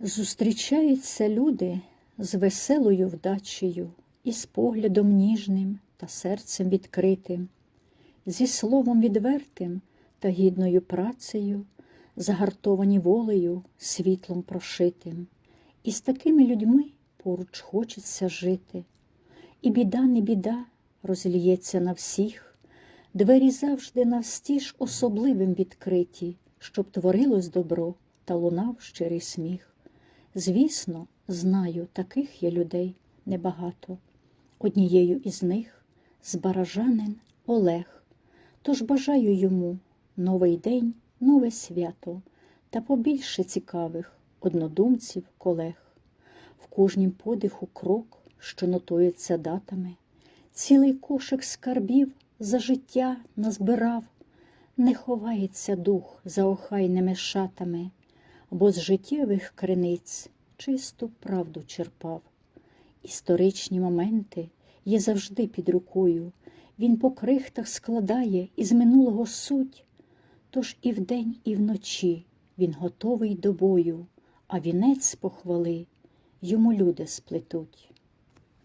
Зустрічаються люди з веселою вдачею, і з поглядом ніжним та серцем відкритим, зі словом відвертим та гідною працею, загартовані волею, світлом прошитим. І з такими людьми поруч хочеться жити. І біда, не біда розліється на всіх, двері завжди навстіж особливим відкриті, щоб творилось добро та лунав щирий сміх. Звісно, знаю, таких є людей небагато. Однією із них збаражанин Олег. Тож бажаю йому новий день, нове свято та побільше цікавих однодумців, колег. В кожнім подиху крок, що нотується датами, цілий кошик скарбів за життя назбирав, не ховається дух за охайними шатами, бо з життєвих криниць чисту правду черпав. Історичні моменти є завжди під рукою. Він по крихтах складає із минулого суть. Тож і вдень, і вночі він готовий до бою, а вінець похвали йому люди сплетуть.